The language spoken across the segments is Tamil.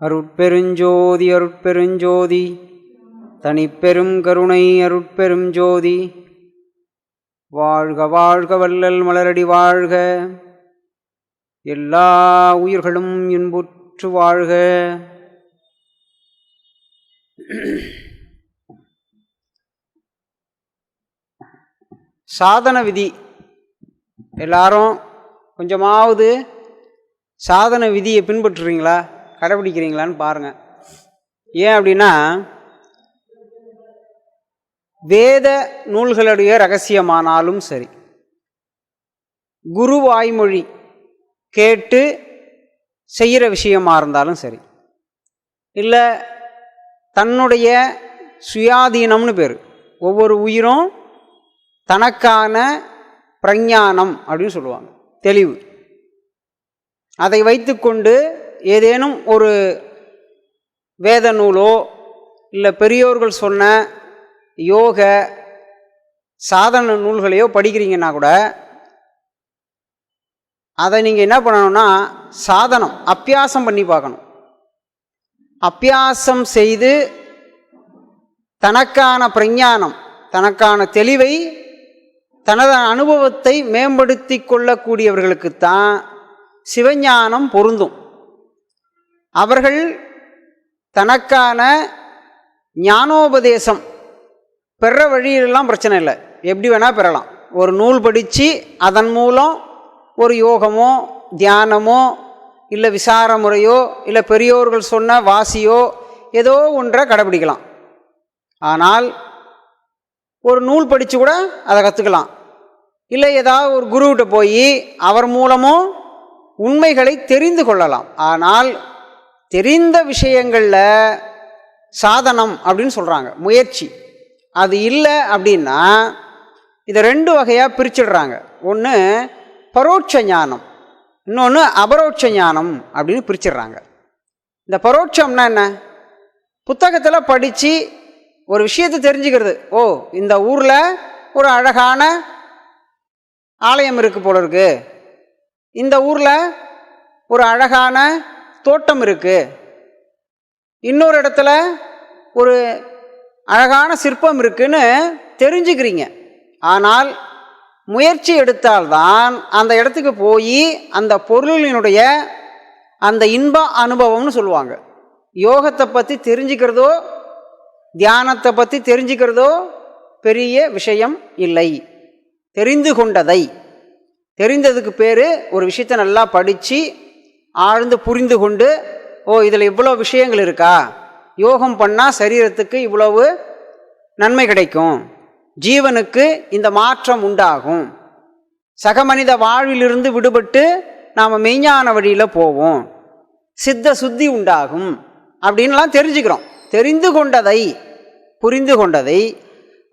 அருட்பெருஞ்சோதி அருட்பெருஞ்சோதி. தனிப்பெரும் கருணை அருட்பெரும் ஜோதி வாழ்க வாழ்க வள்ளல் மலரடி வாழ்க. எல்லா உயிர்களும் இன்புற்று வாழ்க. சாதன விதி. எல்லாரும் கொஞ்சமாவது சாதன விதியை பின்பற்றுறீங்களா? கடைபிடிக்கிறீங்களான்னு பாருங்கள் ஏன் அப்படின்னா வேத நூல்களுடைய ரகசியமானாலும் சரி குரு வாய்மொழி கேட்டு செய்கிற விஷயமாக இருந்தாலும் சரி இல்லை தன்னுடைய சுயாதீனம்னு பேர் ஒவ்வொரு உயிரும் தனக்கான பிரஞானம் அப்படின்னு சொல்லுவாங்க தெளிவு. அதை வைத்துக்கொண்டு ஏதேனும் ஒரு வேத நூலோ இல்லை பெரியோர்கள் சொன்ன யோக சாதன நூல்களையோ படிக்கிறீங்கன்னா கூட அதை நீங்கள் என்ன பண்ணணும்னா சாதனம் அப்பியாசம் பண்ணி பார்க்கணும். அப்பியாசம் செய்து தனக்கான பிரஞானம் தனக்கான தெளிவை தனது அனுபவத்தை மேம்படுத்தி கொள்ளக்கூடியவர்களுக்குத்தான் சிவஞானம் பொருந்தும். அவர்கள் தனக்கான ஞானோபதேசம் பெற வழியிலெல்லாம் பிரச்சனை இல்லை. எப்படி வேணால் பெறலாம். ஒரு நூல் படித்து அதன் மூலம் ஒரு யோகமோ தியானமோ இல்லை விசார முறையோ இல்லை பெரியோர்கள் சொன்ன வாசியோ ஏதோ ஒன்றை கடைபிடிக்கலாம். ஆனால் ஒரு நூல் படித்து கூட அதை கற்றுக்கலாம் இல்லை ஏதாவது ஒரு குருவிட்ட போய் அவர் மூலமும் உண்மைகளை தெரிந்து கொள்ளலாம். ஆனால் தெரிந்த விஷயங்களில் சாதனம் அப்படின்னு சொல்கிறாங்க முயற்சி. அது இல்லை அப்படின்னா இதை ரெண்டு வகையாக பிரிச்சிடுறாங்க. ஒன்று பரோட்ச ஞானம் இன்னொன்று அபரோட்ச ஞானம் அப்படின்னு பிரிச்சிடுறாங்க. இந்த பரோட்சம்னா என்ன? புத்தகத்தில் படித்து ஒரு விஷயத்தை தெரிஞ்சுக்கிறது. ஓ இந்த ஊரில் ஒரு அழகான ஆலயம் இருக்குது போல இருக்குது இந்த ஊரில் ஒரு அழகான தோட்டம் இருக்குது இன்னொரு இடத்துல ஒரு அழகான சிற்பம் இருக்குன்னு தெரிஞ்சுக்கிறீங்க. ஆனால் முயற்சி எடுத்தால்தான் அந்த இடத்துக்கு போய் அந்த பொருளினுடைய அந்த இன்ப அனுபவம்னு சொல்லுவாங்க. யோகத்தை பற்றி தெரிஞ்சுக்கிறதோ தியானத்தை பற்றி தெரிஞ்சுக்கிறதோ பெரிய விஷயம் இல்லை. தெரிந்து கொண்டதை. தெரிந்ததுக்கு பேர் ஒரு விஷயத்தை நல்லா படித்து ஆழ்ந்து புரிந்து கொண்டு ஓ இதில் இவ்வளோ விஷயங்கள் இருக்கா? யோகம் பண்ணால் சரீரத்துக்கு இவ்வளவு நன்மை கிடைக்கும். ஜீவனுக்கு இந்த மாற்றம் உண்டாகும். சக மனித வாழ்விலிருந்து விடுபட்டு நாம் மெய்ஞான வழியில் போவோம். சித்த சுத்தி உண்டாகும். அப்படின்லாம் தெரிஞ்சுக்கிறோம். தெரிந்து கொண்டதை புரிந்து கொண்டதை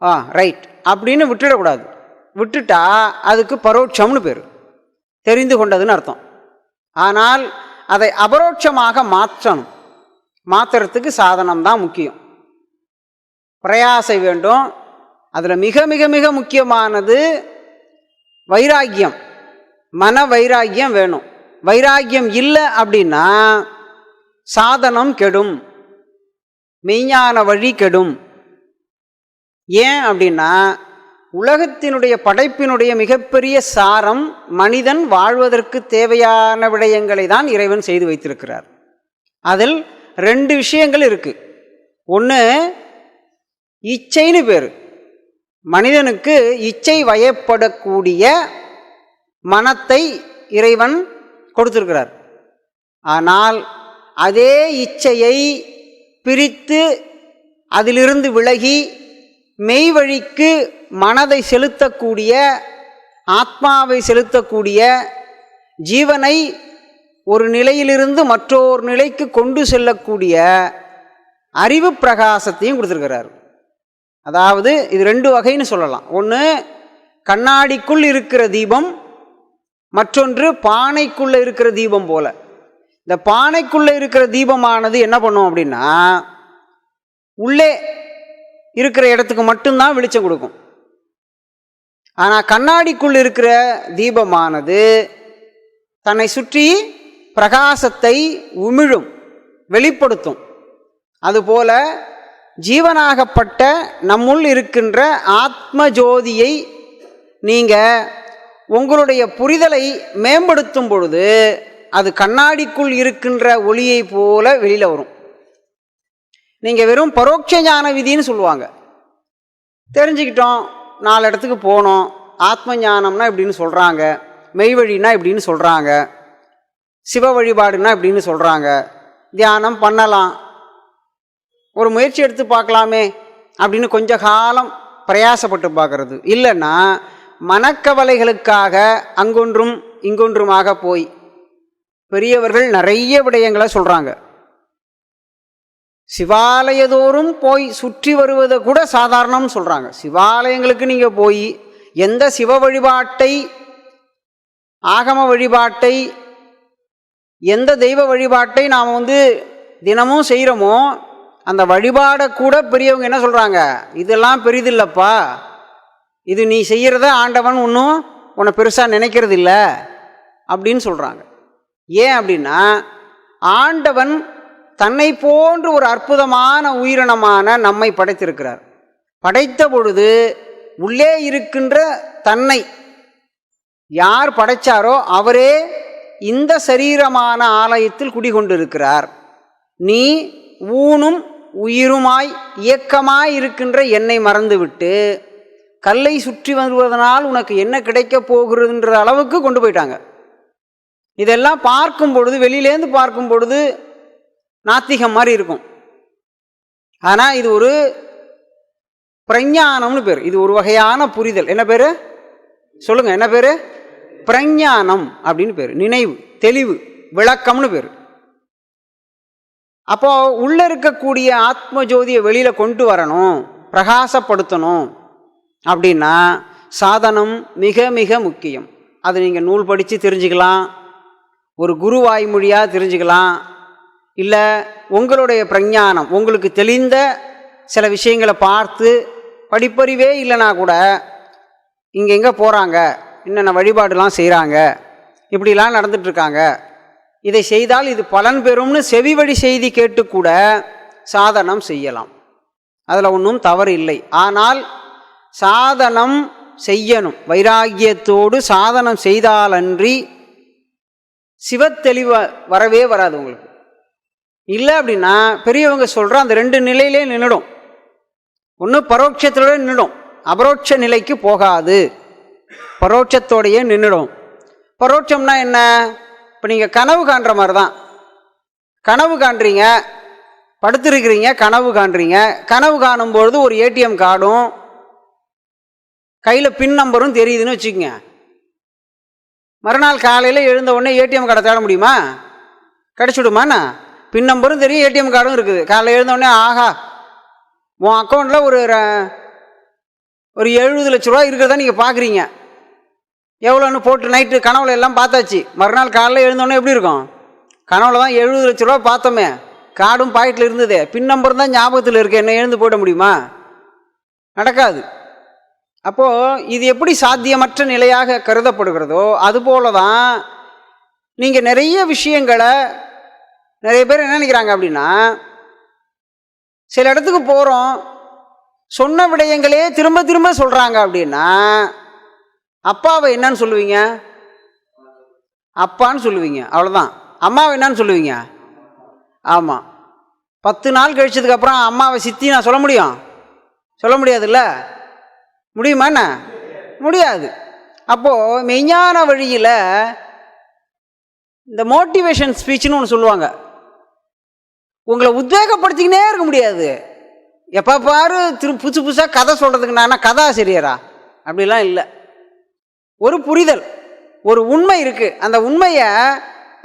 ஆ ரைட் அப்படின்னு விட்டுடக்கூடாது. விட்டுட்டா அதுக்கு பரோட்சம்னு பேர். தெரிந்து கொண்டதுன்னு அர்த்தம். ஆனால் அதை அபரோட்சமாக மாற்றணும். மாற்றுறதுக்கு சாதனம் தான் முக்கியம். பிரயாசை வேண்டும். அதில் மிக மிக மிக முக்கியமானது வைராக்கியம். மன வைராக்கியம் வேணும். வைராக்கியம் இல்லை அப்படின்னா சாதனம் கெடும். மெய்ஞான வழி கெடும். ஏன் அப்படின்னா உலகத்தினுடைய படைப்பினுடைய மிகப்பெரிய சாரம் மனிதன் வாழ்வதற்கு தேவையான விடயங்களை தான் இறைவன் செய்து வைத்திருக்கிறார். அதில் ரெண்டு விஷயங்கள் இருக்குது ஒன்று இச்சைன்னு பேர். மனிதனுக்கு இச்சை வயப்படக்கூடிய மனத்தை இறைவன் கொடுத்திருக்கிறார். ஆனால் அதே இச்சையை பிரித்து அதிலிருந்து விலகி மெய்வழிக்கு மனதை செலுத்தக்கூடிய ஆத்மாவை செலுத்தக்கூடிய ஜீவனை ஒரு நிலையிலிருந்து மற்றொரு நிலைக்கு கொண்டு செல்லக்கூடிய அறிவு பிரகாசத்தையும் கொடுத்துருக்கிறார். அதாவது இது ரெண்டு வகைன்னு சொல்லலாம். ஒன்று கண்ணாடிக்குள் இருக்கிற தீபம் மற்றொன்று பானைக்குள்ளே இருக்கிற தீபம் போல. இந்த பானைக்குள்ளே இருக்கிற தீபமானது என்ன பண்ணும் அப்படின்னா உள்ளே இருக்கிற இடத்துக்கு மட்டும்தான் வெளிச்சம் கொடுக்கும். ஆனால் கண்ணாடிக்குள் இருக்கிற தீபமானது தன்னை சுற்றி பிரகாசத்தை உமிழும் வெளிப்படுத்தும். அதுபோல ஜீவனாகப்பட்ட நம்முள் இருக்கின்ற ஆத்ம ஜோதியை நீங்கள் உங்களுடைய புரிதலை மேம்படுத்தும் பொழுது அது கண்ணாடிக்குள் இருக்கின்ற ஒளியை போல வெளியில் வரும். நீங்கள் வெறும் பரோட்ச ஞான விதின்னு சொல்லுவாங்க. தெரிஞ்சுக்கிட்டோம் நாலு இடத்துக்கு போனோம் ஆத்ம ஞானம்னா இப்படின்னு சொல்கிறாங்க மெய் இப்படின்னு சொல்கிறாங்க சிவ வழிபாடுனா இப்படின்னு சொல்கிறாங்க தியானம் பண்ணலாம் ஒரு முயற்சி எடுத்து பார்க்கலாமே அப்படின்னு கொஞ்ச காலம் பிரயாசப்பட்டு பார்க்கறது. இல்லைன்னா மனக்கவலைகளுக்காக அங்கொன்றும் இங்கொன்றுமாக போய் பெரியவர்கள் நிறைய விடயங்களை சொல்கிறாங்க சிவாலயதோறும் போய் சுற்றி வருவதை கூட சாதாரணம்னு சொல்கிறாங்க சிவாலயங்களுக்கு நீங்கள் போய் எந்த சிவ வழிபாட்டை ஆகம வழிபாட்டை எந்த தெய்வ வழிபாட்டை நாம் வந்து தினமும் செய்கிறோமோ அந்த வழிபாடை கூட பெரியவங்க என்ன சொல்கிறாங்க இதெல்லாம் பெரிதில்லப்பா. இது நீ செய்கிறத ஆண்டவன் ஒன்றும் உன்னை பெருசாக நினைக்கிறது இல்லை அப்படின்னு சொல்கிறாங்க ஏன் அப்படின்னா ஆண்டவன் தன்னை போன்று ஒரு அற்புதமான உயிரினமான நம்மை படைத்திருக்கிறார். படைத்த பொழுது உள்ளே இருக்கின்ற தன்னை யார் படைச்சாரோ அவரே இந்த சரீரமான ஆலயத்தில் குடிகொண்டிருக்கிறார். நீ ஊனும் உயிருமாய் இயக்கமாய் இருக்கின்ற என்னை மறந்துவிட்டு கல்லை சுற்றி வருவதனால் உனக்கு என்ன கிடைக்கப் போகிறதுன்ற அளவுக்கு கொண்டு போயிட்டாங்க. இதெல்லாம் பார்க்கும் பொழுது வெளியிலேருந்து பார்க்கும் பொழுது நாத்திகம் மாதிரி இருக்கும். ஆனால் இது ஒரு பிரஞானம்னு பேர். இது ஒரு வகையான புரிதல். என்ன பேர்? சொல்லுங்கள் என்ன பேர்? பிரஞானம் அப்படின்னு பேர். நினைவு தெளிவு விளக்கம்னு பேர். அப்போ உள்ளே இருக்கக்கூடிய ஆத்ம ஜோதியை வெளியில் கொண்டு வரணும் பிரகாசப்படுத்தணும் அப்படின்னா சாதனம் மிக மிக முக்கியம். அதை நீங்கள் நூல் படித்து தெரிஞ்சுக்கலாம். ஒரு குரு வாய்மொழியாக தெரிஞ்சுக்கலாம். இல்லை உங்களுடைய பிரஞானம் உங்களுக்கு தெளிந்த சில விஷயங்களை பார்த்து படிப்பறிவே இல்லைனா கூட இங்கே எங்கே போகிறாங்க என்னென்ன வழிபாடுலாம் செய்கிறாங்க இப்படிலாம் நடந்துட்டுருக்காங்க. இதை செய்தால் இது பலன் பெறும்னு செவி வழி செய்தி கேட்டு கூட சாதனம் செய்யலாம். அதில் ஒன்றும் தவறு இல்லை. ஆனால் சாதனம் செய்யணும். வைராகியத்தோடு சாதனம் செய்தாலன்றி சிவத்தெளிவ வரவே வராது உங்களுக்கு. இல்லை அப்படின்னா பெரியவங்க சொல்கிற அந்த ரெண்டு நிலையிலே நின்றுடும் ஒன்று பரோட்சத்தோட நின்றுடும் அபரோட்ச நிலைக்கு போகாது. பரோட்சத்தோடையே நின்றுடும் பரோட்சம்னா என்ன? இப்போ நீங்கள் கனவு காண்ற மாதிரி தான் கனவு காண்றீங்க. படுத்துருக்கிறீங்க கனவு காண்றீங்க. கனவு காணும்பொழுது ஒரு ஏடிஎம் கார்டும் கையில் பின் நம்பரும் தெரியுதுன்னு வச்சுக்கோங்க. மறுநாள் காலையில் எழுந்த உடனே ஏடிஎம் கார்டை தேட முடியுமா? கிடச்சிடுமாண்ணா? பின் நம்பரும் தெரியும் ஏடிஎம் கார்டும் இருக்குது. காலையில் எழுந்தோடனே ஆஹா உன் அக்கௌண்ட்டில் ஒரு ஒரு எழுபது லட்ச ரூபா இருக்கிறதா நீங்கள் பார்க்குறீங்க எவ்வளோன்னு போட்டு நைட்டு கனவுல எல்லாம் பார்த்தாச்சு. மறுநாள் காலையில் எழுந்தோடனே எப்படி இருக்கும்? கனவுல தான் எழுபது லட்ச ரூபா பார்த்தோமே. கார்டும் பாக்கெட்டில் இருந்ததே. பின் நம்பர் தான் ஞாபகத்தில் இருக்கு. என்ன எழுந்து போயிட முடியுமா? நடக்காது. அப்போது இது எப்படி சாத்தியமற்ற நிலையாக கருதப்படுகிறதோ அதுபோல தான் நீங்கள் நிறைய விஷயங்களை நிறைய பேர் என்ன நினைக்கிறாங்க அப்படின்னா சில இடத்துக்கு போகிறோம் சொன்ன விடயங்களே திரும்ப திரும்ப சொல்கிறாங்க அப்படின்னா அப்பாவை என்னன்னு சொல்லுவீங்க? அப்பான்னு சொல்லுவீங்க அவ்வளோதான் அம்மாவை என்னன்னு சொல்லுவீங்க? ஆமாம் பத்து நாள் கழிச்சதுக்கப்புறம் அம்மாவை சித்தி நான் சொல்ல முடியும்? சொல்ல முடியாதுல்ல? முடியுமா என்ன? முடியாது. அப்போது மெய்ஞான வழியில் இந்த மோட்டிவேஷன் ஸ்பீச்சுன்னு ஒன்று சொல்லுவாங்க. உங்களை உத்வேகப்படுத்திக்கினே இருக்க முடியாது. எப்போ பாரு திரு புதுசு புதுசாக கதை சொல்கிறதுக்கு நான் கதாசிரியரா? அப்படிலாம் இல்லை. ஒரு புரிதல் ஒரு உண்மை இருக்குது அந்த உண்மையை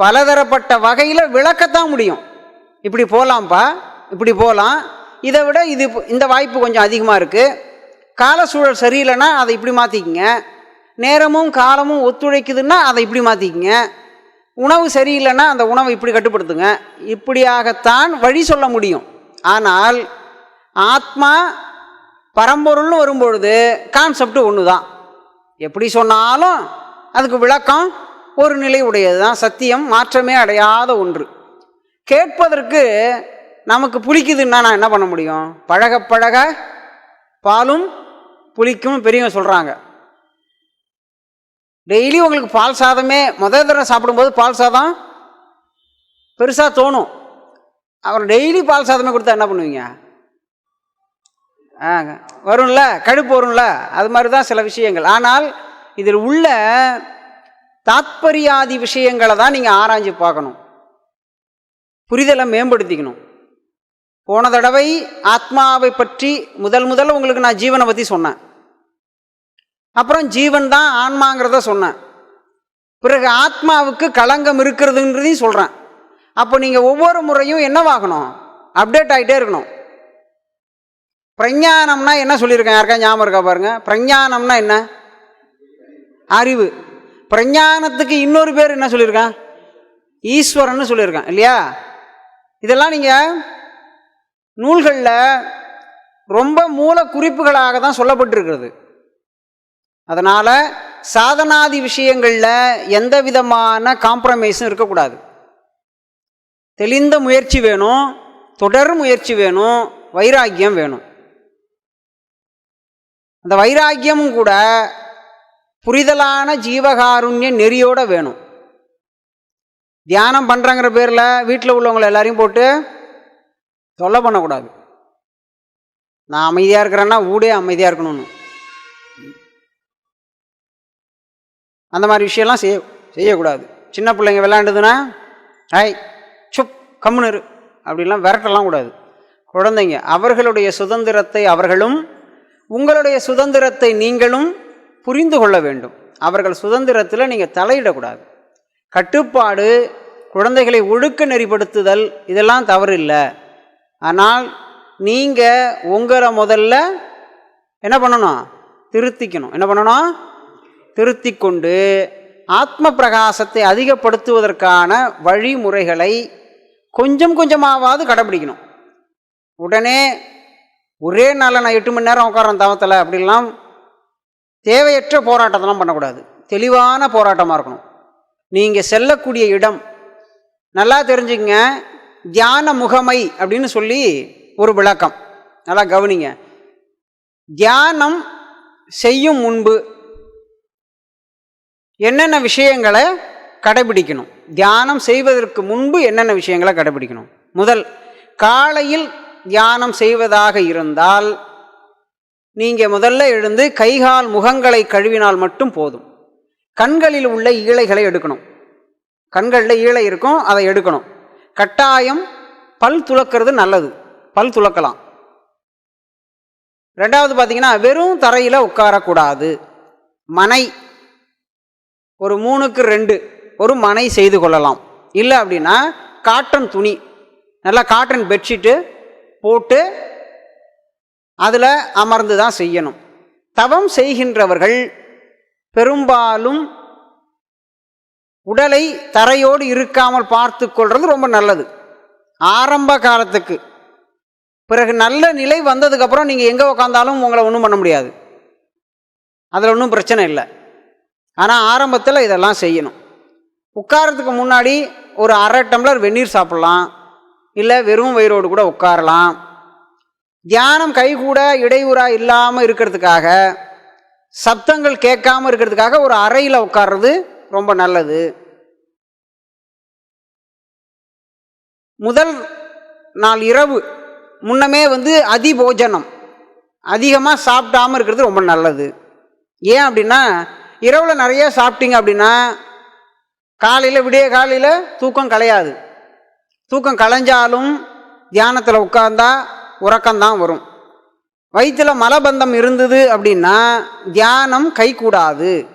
பலதரப்பட்ட வகையில் விளக்கத்தான் முடியும். இப்படி போகலாம்ப்பா இப்படி போகலாம் இதை விட இது இந்த வாய்ப்பு கொஞ்சம் அதிகமாக இருக்குது கால சூழல் சரியில்லைன்னா அதை இப்படி மாற்றிக்கிங்க நேரமும் காலமும் ஒத்துழைக்குதுன்னா அதை இப்படி மாற்றிக்கிங்க உணவு சரியில்லைன்னா அந்த உணவை இப்படி கட்டுப்படுத்துங்க. இப்படியாகத்தான் வழி சொல்ல முடியும். ஆனால் ஆத்மா பரம்பொருள்னு வரும்பொழுது கான்செப்ட் ஒன்று தான் எப்படி சொன்னாலும் அதுக்கு விளக்கம் ஒரு நிலை உடையது தான் சத்தியம் மாற்றமே அடையாத ஒன்று. கேட்பதற்கு நமக்கு புளிக்குதுன்னா நான் என்ன பண்ண முடியும்? பழக பழக பாலும் புளிக்கும் பெரியவங்க சொல்கிறாங்க டெய்லி உங்களுக்கு பால் சாதமே முதல் தடவை சாப்பிடும்போது பால் சாதம் பெருசாக தோணும். அப்புறம் டெய்லி பால் சாதமே கொடுத்தா என்ன பண்ணுவீங்க? வரும்ல கழுப்பு வரும்ல அது மாதிரி தான் சில விஷயங்கள். ஆனால் இதில் உள்ள தாத்பரியாதி விஷயங்களை தான் நீங்கள் ஆராய்ஞ்சு பார்க்கணும். புரிதலை மேம்படுத்திக்கணும். போன தடவை ஆத்மாவை பற்றி முதல் முதல்ல உங்களுக்கு நான் ஜீவனை பற்றி சொன்னேன். அப்புறம் ஜீவன் தான் ஆன்மாங்கிறத சொன்னேன். பிறகு ஆத்மாவுக்கு களங்கம் இருக்கிறதுன்றதையும் சொல்கிறேன் அப்போ நீங்கள் ஒவ்வொரு முறையும் என்னவாகணும்? அப்டேட் ஆகிட்டே இருக்கணும். பிரஞானம்னா என்ன சொல்லியிருக்கேன்? யாருக்கா ஞாபகம் இருக்கா பாருங்கள் பிரஞானம்னா என்ன? அறிவு. பிரஞானத்துக்கு இன்னொரு பேர் என்ன சொல்லியிருக்கேன்? ஈஸ்வரன் சொல்லியிருக்கேன். இல்லையா? இதெல்லாம் நீங்கள் நூல்களில் ரொம்ப மூல குறிப்புகளாக தான் சொல்லப்பட்டிருக்கிறது. அதனால் சாதனாதி விஷயங்களில் எந்த விதமான காம்ப்ரமைஸும் இருக்கக்கூடாது. தெளிந்த முயற்சி வேணும் தொடர் முயற்சி வேணும் வைராக்கியம் வேணும். அந்த வைராக்கியமும் கூட புரிதலான ஜீவகாருண்ய நெறியோட வேணும். தியானம் பண்ணுறங்கிற பேரில் வீட்டில் உள்ளவங்களை எல்லாரையும் போட்டு தொல்லை பண்ணக்கூடாது. நான் அமைதியாக இருக்கிறேன்னா ஊடே அமைதியாக இருக்கணும்னு. அந்த மாதிரி விஷயம்லாம் செய்ய செய்யக்கூடாது. சின்ன பிள்ளைங்க விளையாண்டுதுன்னா ஐ சுப் கம்முனரு அப்படிலாம் விரட்டலாம் கூடாது. குழந்தைங்க அவர்களுடைய சுதந்திரத்தை அவர்களும் உங்களுடைய சுதந்திரத்தை நீங்களும் புரிந்து கொள்ள வேண்டும். அவர்கள் சுதந்திரத்தில் நீங்கள் தலையிடக்கூடாது. கட்டுப்பாடு குழந்தைகளை ஒழுக்க நெறிப்படுத்துதல் இதெல்லாம் தவறு இல்லை ஆனால் நீங்கள் உங்களை முதல்ல என்ன பண்ணணும்? திருத்திக்கணும். என்ன பண்ணணும்? திருத்தி கொண்டு ஆத்ம பிரகாசத்தை அதிகப்படுத்துவதற்கான வழிமுறைகளை கொஞ்சம் கொஞ்சமாவது கடைபிடிக்கணும். உடனே ஒரே நாளில் நான் எட்டு மணி நேரம் உட்காரன் தவத்தில் அப்படிலாம் தேவையற்ற போராட்டத்தெல்லாம் பண்ணக்கூடாது. தெளிவான போராட்டமாக இருக்கணும். நீங்கள் செல்லக்கூடிய இடம். நல்லா தெரிஞ்சுங்க தியான முகமை அப்படின்னு சொல்லி ஒரு விளக்கம். நல்லா கவனிங்க. தியானம் செய்யும் முன்பு என்னென்ன விஷயங்களை கடைபிடிக்கணும்? தியானம் செய்வதற்கு முன்பு என்னென்ன விஷயங்களை கடைபிடிக்கணும்? முதல் காலையில் தியானம் செய்வதாக இருந்தால் நீங்கள் முதல்ல எழுந்து கைகால் முகங்களை கழுவினால் மட்டும் போதும். கண்களில் உள்ள ஈழைகளை எடுக்கணும். கண்களில் ஈழை இருக்கும் அதை எடுக்கணும். கட்டாயம் பல் துளக்கிறது நல்லது. பல் துளக்கலாம். ரெண்டாவது பார்த்தீங்கன்னா வெறும் தரையில் உட்காரக்கூடாது. மனை ஒரு மூணுக்கு ரெண்டு ஒரு மனை செய்து கொள்ளலாம். இல்லை அப்படின்னா காட்டன் துணி நல்லா காட்டன் பெட்ஷீட்டு போட்டு அதில் அமர்ந்து தான் செய்யணும். தவம் செய்கின்றவர்கள் பெரும்பாலும் உடலை தரையோடு இருக்காமல் பார்த்து கொள்வது ரொம்ப நல்லது. ஆரம்ப காலத்துக்கு பிறகு நல்ல நிலை வந்ததுக்கப்புறம் நீங்கள் எங்கே உக்காந்தாலும் உங்களை ஒன்றும் பண்ண முடியாது. அதில் ஒன்றும் பிரச்சனை இல்லை. ஆனால் ஆரம்பத்தில் இதெல்லாம் செய்யணும். உட்காரத்துக்கு முன்னாடி ஒரு அரை டம்ளர் வெந்நீர் சாப்பிட்லாம். இல்லை வெறும் வயிறோடு கூட உட்காரலாம். தியானம் கைகூட இடையூறாக இல்லாமல் இருக்கிறதுக்காக சப்தங்கள் கேட்காம இருக்கிறதுக்காக ஒரு அறையில் உட்கார்றது ரொம்ப நல்லது. முதல் நாள் இரவு முன்னமே வந்து அதிபோஜனம். அதிகமாக சாப்பிடாமல் இருக்கிறது ரொம்ப நல்லது. ஏன் அப்படின்னா இரவில் நிறைய சாப்பிட்டீங்க அப்படின்னா காலையில் விடிய காலையில் தூக்கம் கலையாது. தூக்கம் கலைஞ்சாலும் தியானத்தில் உட்கார்ந்தா உறக்கம்தான் வரும். வயிற்றில் மலபந்தம் இருந்தது அப்படின்னா தியானம் கைகூடாது.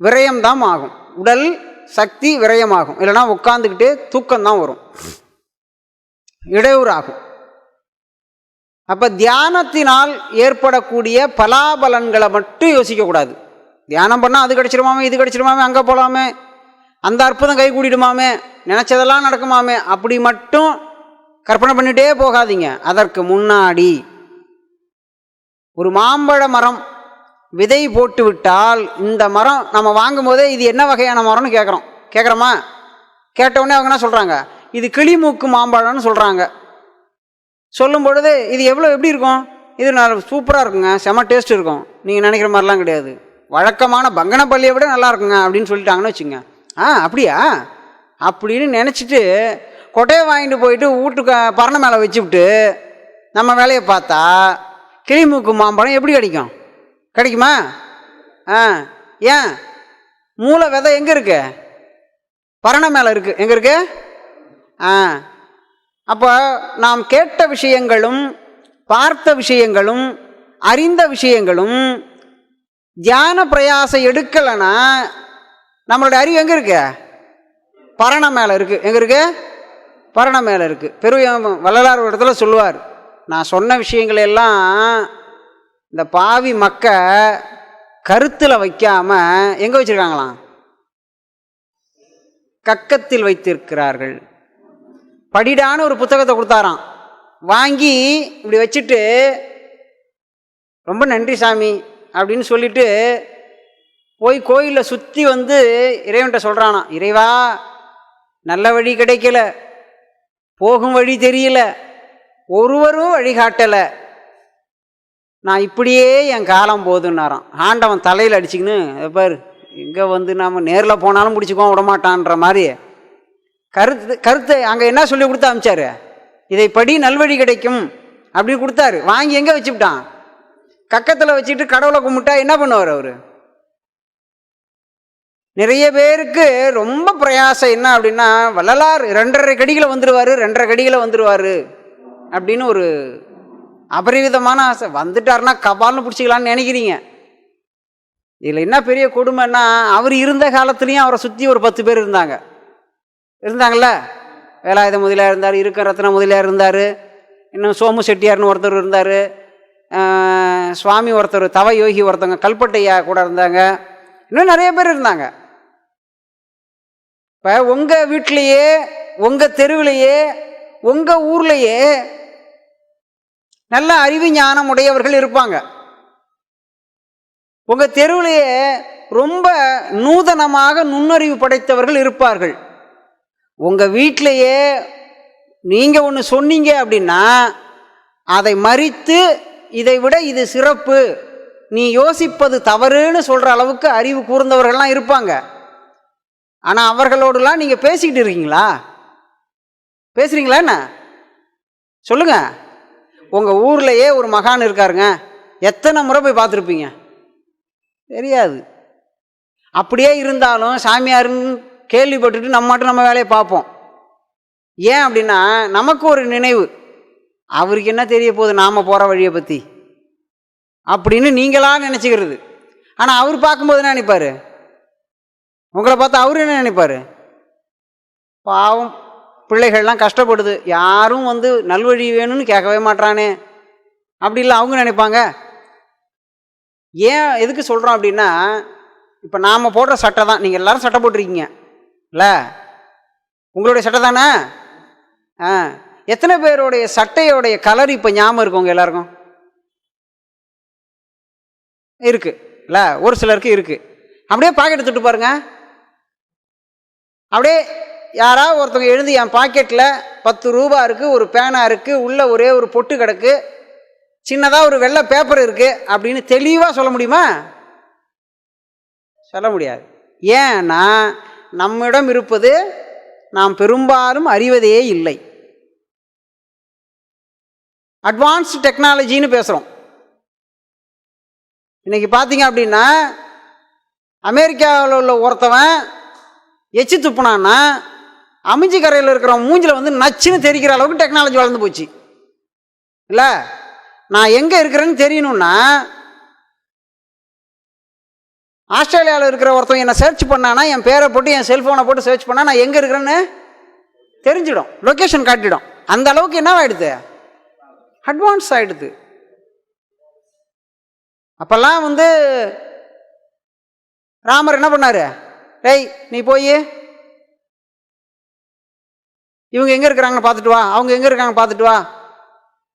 விரயம்தான் ஆகும். உடல் சக்தி விரயமாகும். இல்லைனா உட்காந்துக்கிட்டே தூக்கம்தான் வரும். இடையூறாகும். அப்போ தியானத்தினால் ஏற்படக்கூடிய பலாபலன்களை மட்டும் யோசிக்கக்கூடாது. தியானம் பண்ணால் அது கிடச்சிருமாமே இது கிடச்சிருமாமே அங்கே போகலாமே அந்த அற்புதம் கை கூடிடுமாமே நினச்சதெல்லாம் நடக்குமாமே அப்படி மட்டும் கற்பனை பண்ணிகிட்டே போகாதீங்க. அதற்கு முன்னாடி ஒரு மாம்பழ மரம் விதை போட்டு விட்டால் இந்த மரம் நம்ம வாங்கும் போதே இது என்ன வகையான மரம்னு கேட்குறோம் கேட்குறோமா கேட்டவுடனே அவங்க என்ன சொல்கிறாங்க இது கிளிமூக்கு மாம்பழம்னு சொல்கிறாங்க சொல்லும் பொழுது இது எவ்வளோ எப்படி இருக்கும்? இது நல்ல சூப்பராக இருக்குங்க செம டேஸ்ட் இருக்கும். நீங்கள் நினைக்கிற மாதிரிலாம் கிடையாது. வழக்கமான பங்கனப்பள்ளியை விட நல்லா இருக்குங்க அப்படின்னு சொல்லிட்டாங்கன்னு வச்சுங்க ஆ அப்படியா? அப்படின்னு நினச்சிட்டு கொட்டையை வாங்கிட்டு போயிட்டு வீட்டுக்கு பரண மேலே வச்சுவிட்டு நம்ம வேலையை பார்த்தா கிளிமூக்கு மாம்பழம் எப்படி கிடைக்கும்? கிடைக்குமா? ஆ ஏன்? மூளை விதை எங்கே இருக்கு? பரண மேலே இருக்குது எங்கே இருக்கு? ஆ. அப்போ நாம் கேட்ட விஷயங்களும் பார்த்த விஷயங்களும் அறிந்த விஷயங்களும் தியான பிரயாசம் எடுக்கலைன்னா நம்மளுடைய அறிவு எங்கே இருக்கு? பரண மேலே இருக்குது எங்கே இருக்கு? பரண மேலே இருக்குது பெரும் வள்ளலார் இடத்துல சொல்லுவார். நான் சொன்ன விஷயங்களை எல்லாம் இந்த பாவி மக்க கருத்தில் வைக்காமல் எங்கே வச்சுருக்காங்களாம்? கக்கத்தில் வைத்திருக்கிறார்கள். படிடான்னு ஒரு புத்தகத்தை கொடுத்தாராம். வாங்கி இப்படி வச்சுட்டு ரொம்ப நன்றி சாமி. அப்படின்னு சொல்லிட்டு போய் கோயிலில் சுற்றி வந்து இறைவன்கிட்ட சொல்கிறானா இறைவா நல்ல வழி கிடைக்கல. போகும் வழி தெரியல. ஒருவரும் வழிகாட்டலை நான் இப்படியே என் காலம் போதுன்னாராம் ஆண்டவன் தலையில் அடிச்சுக்கின்னு பாரு இங்கே வந்து நாம் நேரில் போனாலும் பிடிச்சிக்கோ விடமாட்டான்ற மாதிரி. கருத்து கருத்தை அங்கே என்ன சொல்லி கொடுத்து அமிச்சாரு? இதை படி நல்வழி கிடைக்கும். அப்படின்னு கொடுத்தாரு. வாங்கி எங்கே வச்சுவிட்டான் கக்கத்தில் வச்சுட்டு கடவுளை கும்பிட்டா என்ன பண்ணுவார் அவர்? நிறைய பேருக்கு ரொம்ப பிரயாசம் என்ன அப்படின்னா வள்ளலார் ரெண்டரை கடிகளை வந்துடுவார் ரெண்டரை கடிகளை வந்துடுவார் அப்படின்னு ஒரு அபரிவிதமான ஆசை. வந்துட்டாருன்னா கபால்னு பிடிச்சிக்கலான்னு நினைக்கிறீங்க. இதில் என்ன பெரிய கொடுமைன்னா அவர் இருந்த காலத்துலேயும் அவரை சுற்றி ஒரு பத்து பேர் இருந்தாங்க. இருந்தாங்கல்ல? வேலாயுத முதலியார் இருந்தார் இருக்க ரத்ன முதலியார் இருந்தார் இன்னும் சோமு செட்டியார்னு ஒருத்தர் இருந்தார். சுவாமி ஒருத்தர் தவ யோகி ஒருத்தவங்க கல்பட்டையா கூட இருந்தாங்க. இன்னும் நிறைய பேர் இருந்தாங்க. இப்போ உங்கள் வீட்டிலையே உங்கள் தெருவிலையே உங்கள் ஊர்லேயே நல்ல அறிவு ஞானம் உடையவர்கள் இருப்பாங்க. உங்கள் தெருவிலேயே ரொம்ப நூதனமாக நுண்ணறிவு படைத்தவர்கள் இருப்பார்கள். உங்கள் வீட்டிலையே நீங்கள் ஒன்று சொன்னீங்க அப்படின்னா அதை மறித்து இதை விட இது சிறப்பு. நீ யோசிப்பது தவறுன்னு சொல்கிற அளவுக்கு அறிவு கூர்ந்தவர்கள்லாம் இருப்பாங்க. ஆனால் அவர்களோடலாம் நீங்கள் பேசிக்கிட்டு இருக்கீங்களா? பேசுகிறீங்களா என்ன? சொல்லுங்க. உங்கள் ஊர்லேயே ஒரு மகான் இருக்காருங்க. எத்தனை முறை போய் பார்த்துருப்பீங்க? தெரியாது. அப்படியே இருந்தாலும் சாமியாருன்னு கேள்விப்பட்டுட்டு நம்ம மட்டும் நம்ம வேலையை பார்ப்போம். ஏன் அப்படின்னா நமக்கு ஒரு நினைவு. அவருக்கு என்ன தெரிய போகுது? நாம் போகிற வழியை பற்றி அப்படின்னு நீங்களாக நினச்சிக்கிறது. ஆனால் அவர் பார்க்கும்போது என்ன நினைப்பார்? உங்களை பார்த்தா அவர் என்ன நினைப்பார்? பாவம் பிள்ளைகள்லாம் கஷ்டப்படுது. யாரும் வந்து நல்வழி வேணும்னு கேட்கவே மாட்றானே. அப்படி இல்லை அவங்க நினைப்பாங்க. ஏன் எதுக்கு சொல்கிறோம் அப்படின்னா இப்போ நாம் போடுற சட்டை தான். நீங்கள் எல்லாரும் சட்டை போட்டிருக்கீங்க. இல்லை? உங்களுடைய சட்டை தானே? ஆ. எத்தனை பேருடைய சட்டையோடைய கலர் இப்போ ஞாபகம் இருக்கு உங்கள் எல்லாருக்கும்? இருக்கு. இல்லை ஒரு சிலருக்கு இருக்கு. அப்படியே பாக்கெட் தொட்டு பாருங்க. அப்படியே யாராவது ஒருத்தவங்க எழுந்து என் பாக்கெட்டில் பத்து ரூபா இருக்குது ஒரு பேனா இருக்குது உள்ளே ஒரே ஒரு பொட்டு கிடக்கு சின்னதாக ஒரு வெள்ளை பேப்பர் இருக்குது அப்படின்னு தெளிவாக சொல்ல முடியுமா? சொல்ல முடியாது. ஏன்னா நம்மிடம் இருப்பது நாம் பெரும்பாலும் அறிவதே இல்லை. அட்வான்ஸ்டு டெக்னாலஜின்னு பேசுகிறோம் இன்னைக்கு பார்த்தீங்க அப்படின்னா அமெரிக்காவில் உள்ள ஒருத்தவன் எச்சி துப்புனான்னா அமைஞ்சு கரையில் இருக்கிற மூஞ்சில் வந்து நச்சுன்னு தெரிக்கிற அளவுக்கு டெக்னாலஜி வளர்ந்து போச்சு. இல்லை? நான் எங்கே இருக்கிறேன்னு தெரியணும்னா ஆஸ்திரேலியாவில் இருக்கிற ஒருத்தன் என்னை சர்ச் பண்ணானா என் பேரை போட்டு என் செல்ஃபோனை போட்டு சர்ச் பண்ணால் நான் எங்கே இருக்கிறேன்னு தெரிஞ்சிடும். லொக்கேஷன் காட்டிடும். அந்த அளவுக்கு என்னவாயிடுது? அட்வான்ஸ் ஆகிடுது அப்போல்லாம் வந்து ராமர் என்ன பண்ணார்? டேய் நீ போய். இவங்க எங்கே இருக்கிறாங்கன்னு பார்த்துட்டு வா. அவங்க எங்கே இருக்காங்க பார்த்துட்டு வா.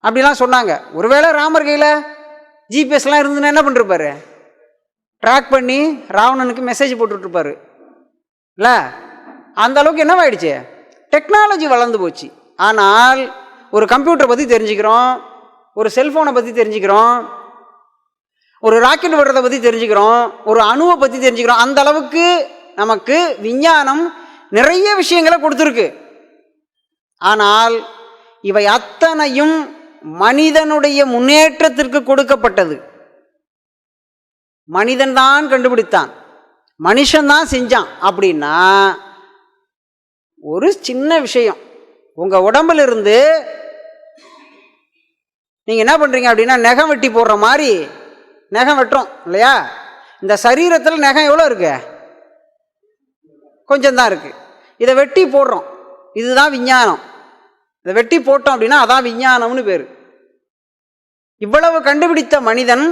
அப்படிலாம் சொன்னாங்க. ஒருவேளை ராமர் கையில் ஜிபிஎஸ்லாம் இருந்துன்னா என்ன பண்ணிருப்பாரு? ட்ராக் பண்ணி ராவணனுக்கு மெசேஜ் போட்டுட்ருப்பாரு. இல்லை? அந்த அளவுக்கு என்னவாயிடுச்சு? டெக்னாலஜி வளர்ந்து போச்சு. ஆனால் ஒரு கம்ப்யூட்டரை பற்றி தெரிஞ்சுக்கிறோம் ஒரு செல்ஃபோனை பற்றி தெரிஞ்சுக்கிறோம் ஒரு ராக்கெட் விடுறதை பற்றி தெரிஞ்சுக்கிறோம் ஒரு அணுவை பற்றி தெரிஞ்சுக்கிறோம். அந்த அளவுக்கு நமக்கு விஞ்ஞானம் நிறைய விஷயங்களை கொடுத்துருக்கு. ஆனால் இவை அத்தனையும் மனிதனுடைய முன்னேற்றத்திற்கு கொடுக்கப்பட்டது. மனிதன் தான் கண்டுபிடித்தான். மனுஷன்தான் செஞ்சான். அப்படின்னா ஒரு சின்ன விஷயம். உங்கள் உடம்புல இருந்து நீங்கள் என்ன பண்ணுறீங்க அப்படின்னா நெகம் வெட்டி போடுற மாதிரி நகம் வெட்டுறோம் இல்லையா? இந்த சரீரத்தில் நகம் எவ்வளோ இருக்கு? கொஞ்சம்தான் இருக்குது இதை வெட்டி போடுறோம். இதுதான் விஞ்ஞானம். இதை வெட்டி போட்டோம் அப்படின்னா அதான் விஞ்ஞானம்னு பேர். இவ்வளவு கண்டுபிடித்த மனிதன்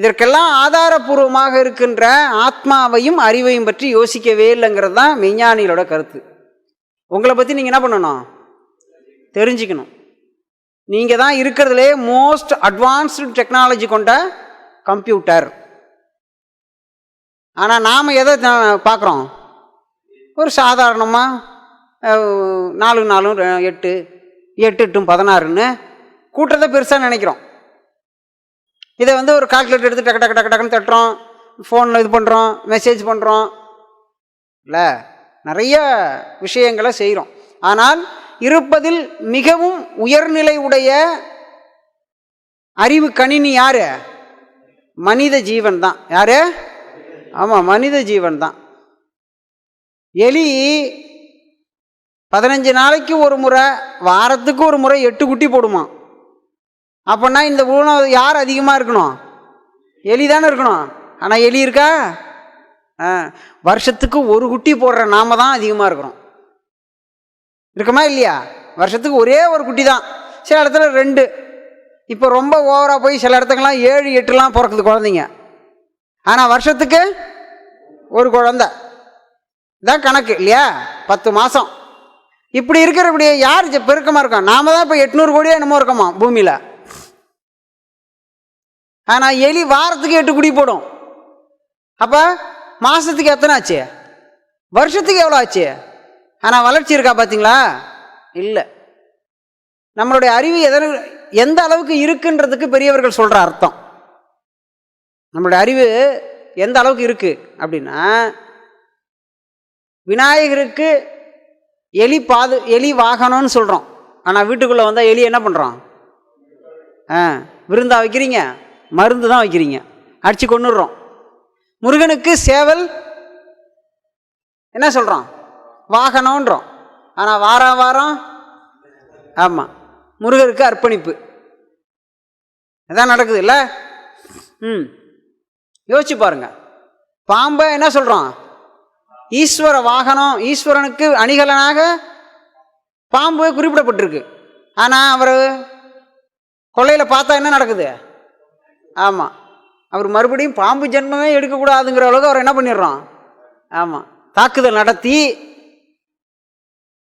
இதற்கெல்லாம் ஆதாரபூர்வமாக இருக்கின்ற ஆத்மாவையும் அறிவையும் பற்றி யோசிக்கவே இல்லைங்கிறது தான் விஞ்ஞானிகளோட கருத்து. உங்களை பற்றி நீங்கள் என்ன பண்ணணும்? தெரிஞ்சுக்கணும். நீங்கள் தான் இருக்கிறதுலே மோஸ்ட் அட்வான்ஸ்டு டெக்னாலஜி கொண்ட கம்ப்யூட்டர் ஆனால் நாம் எதை பார்க்குறோம்? ஒரு சாதாரணமாக நாலு நாலும் எட்டு எட்டு எட்டும் பதினாறுன்னு கூட்டத்தை பெருசாக நினைக்கிறோம். இதை வந்து ஒரு கால்குலேட்டர் எடுத்து டக்கு டக்கு டக்கு டக்குன்னு தட்டுறோம். ஃபோனில் இது பண்ணுறோம் மெசேஜ் பண்ணுறோம் இல்லை. நிறைய விஷயங்களை செய்கிறோம் ஆனால் இருப்பதில் மிகவும் உயர்நிலை உடைய அறிவு கணினி யார்? மனித ஜீவன் தான். யார்? ஆமாம் மனித ஜீவன் தான். எலி பதினஞ்சு நாளைக்கு ஒரு முறை வாரத்துக்கு ஒரு முறை எட்டு குட்டி போடுமா? அப்போன்னா இந்த உணவு யார் அதிகமாக இருக்கணும்? எலி தானே இருக்கணும். ஆனால் எலி இருக்கா? வருஷத்துக்கு ஒரு குட்டி போடுற நாம தான் அதிகமாக இருக்கிறோம். இருக்குமா இல்லையா? வருஷத்துக்கு ஒரே ஒரு குட்டி தான். சில இடத்துல ரெண்டு. இப்போ ரொம்ப ஓவராக போய் சில இடத்துக்கெல்லாம் ஏழு எட்டுலாம் பிறக்குது குழந்தைங்க. ஆனால் வருஷத்துக்கு ஒரு குழந்த. இதான் கணக்கு இல்லையா? பத்து மாதம் இப்படி இருக்கிற இப்படி யார் ஜ- பெருக்கமாக இருக்கோம் நாம தான் இப்போ எட்நூறு கோடியே என்னமோ இருக்கோமா பூமியில்? ஆனால் எலி வாரத்துக்கு எட்டு குடி போடும். அப்போ மாதத்துக்கு எத்தனை ஆச்சு? வருஷத்துக்கு எவ்வளோ ஆச்சு? ஆனால் வளர்ச்சி இருக்கா பார்த்தீங்களா இல்லை. நம்மளுடைய அறிவு எதன எந்த அளவுக்கு இருக்குன்றதுக்கு பெரியவர்கள் சொல்கிற அர்த்தம். நம்மளுடைய அறிவு எந்த அளவுக்கு இருக்குது அப்படின்னா விநாயகருக்கு எலி பாது எலி வாகனம்னு சொல்கிறோம் ஆனால் வீட்டுக்குள்ளே வந்தால் எலி என்ன பண்ணுறோம் ஆ விருந்தா வைக்கிறீங்க மருந்து தான் வைக்கிறீங்க. அடித்து கொண்டுடுறோம் முருகனுக்கு சேவல் என்ன சொல்கிறோம் வாகனன்றோம் ஆனால் வாரம் வாரம் ஆமாம் முருகருக்கு அர்ப்பணிப்பு. இதான் நடக்குது இல்லை? ம். யோசிச்சு பாருங்கள் பாம்பை என்ன சொல்கிறோம் ஈஸ்வர வாகனம் ஈஸ்வரனுக்கு அணிகலனாக பாம்பு குறிப்பிடப்பட்டிருக்கு. ஆனால் அவர் கொள்ளையில் பார்த்தா என்ன நடக்குது? ஆமாம் அவர் மறுபடியும் பாம்பு ஜென்மமே எடுக்கக்கூடாதுங்கிற அளவுக்கு அவர் என்ன பண்ணிடுறோம் ஆமாம் தாக்குதல் நடத்தி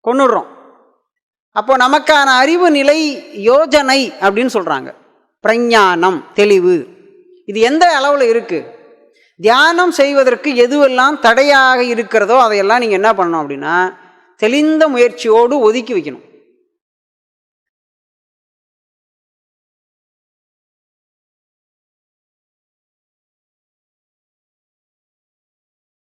கொன்னுடுறோம். அப்போ நமக்கான அறிவு நிலை யோஜனை அப்படின்னு சொல்கிறாங்க பிரஞானம் தெளிவு. இது எந்த அளவில் இருக்குது தியானம் செய்வதற்கு எதுவெல்லாம் தடையாக இருக்கிறதோ அதையெல்லாம் நீங்கள் என்ன பண்ணணும் அப்படின்னா தெளிந்த முயற்சியோடு ஒதுக்கி வைக்கணும்.